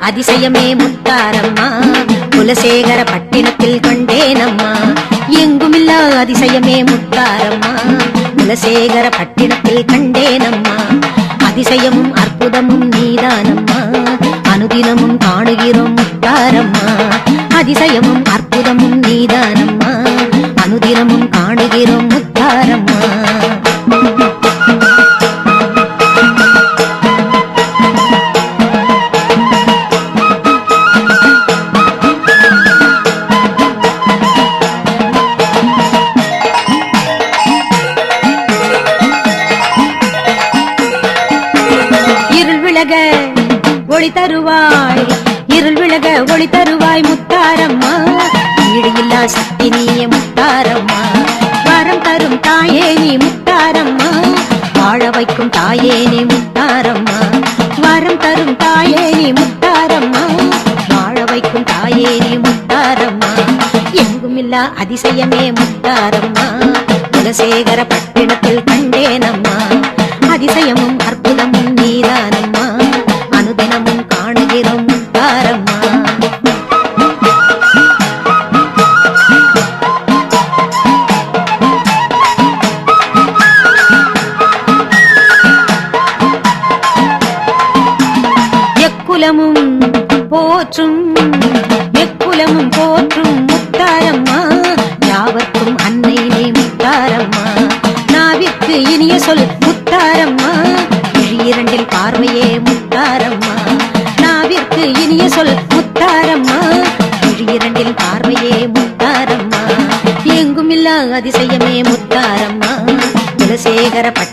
அதிசயமே முத்தாரம்மா. குலசேகர பட்டினத்தில் கண்டேனம்மா. எங்குமில்லா அதிசயமே முத்தாரம்மா. குலசேகர பட்டினத்தில் கண்டேனம்மா. அதிசயமும் அற்புதமும் நீதானம்மா. அனுதினமும் காணுகிறோம் முத்தாரம்மா. அதிசயமும் அற்புதமும் நீதானம்மா. அனுதினமும் காணுகிறோம் முத்தாரம்மா ஒளி தருவாய். இருள் விலக ஒளி தருவாய் முத்தாரம்மா. ஈடு சக்தி நீயே முத்தாரம்மா. வரம் தரும் தாயே நீ முத்தாரம்மா. வாழ வைக்கும் தாயே நீ முத்தாரம்மா. வரம் தரும் தாயே நீ முத்தாரம்மா. வாழ வைக்கும் தாயே நீ முத்தாரம்மா. எங்குமில்லா அதிசயமே முத்தாரம்மா. குலசேகர பட்டினத்தில் கண்டேனம்மா. அதிசயமும் அற்ப போற்றும் எக்குலமும் போற்றும் முத்தாரம்மா. யாவர்க்கும் அன்னையிலே முத்தாரம்மா நாவிற்கு இனிய சொல் முத்தாரம்மா. இரண்டில் பார்வையே முத்தாரம்மா. நாவிற்கு இனிய சொல் முத்தாரம்மா. இரண்டில் பார்வையே முத்தாரம்மா. எங்குமில்லா அதிசயமே முத்தாரம்மா. குலசேகர பட்டினத்தில்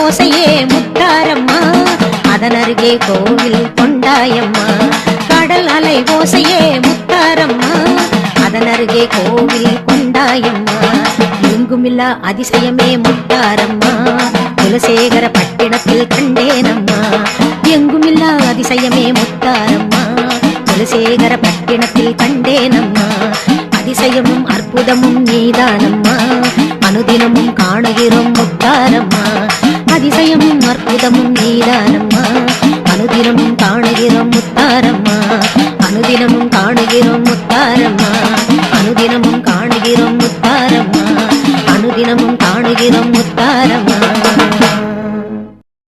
ஓசையே முத்தாரம்மா அதன் அருகே கோவில் கொண்டாயம்மா. கடல் அலை ஓசையே முத்தாரம்மா அதன் அருகே கோவில் கொண்டாயம்மா. எங்குமில்லா அதிசயமே முத்தாரம்மா குலசேகர பட்டினத்தில் கண்டேனம்மா. எங்குமில்லா அதிசயமே முத்தாரம்மா குலசேகர பட்டினத்தில் கண்டேனம்மா. அதிசயமும் அற்புதமும் நீதானம்மா. அனுதினமும் காணுகிறோம் முத்தாரம்மா அதிசயமும் அற்புதமும் நீதானம்மா அனுதினமும் காணுகிறோம் முத்தாரம்மா. அனுதினமும் காணுகிறோம் முத்தாரம்மா. அனுதினமும் காணுகிறோம் முத்தாரம்மா. அனுதினமும் காணுகிறோம் முத்தாரம்மா.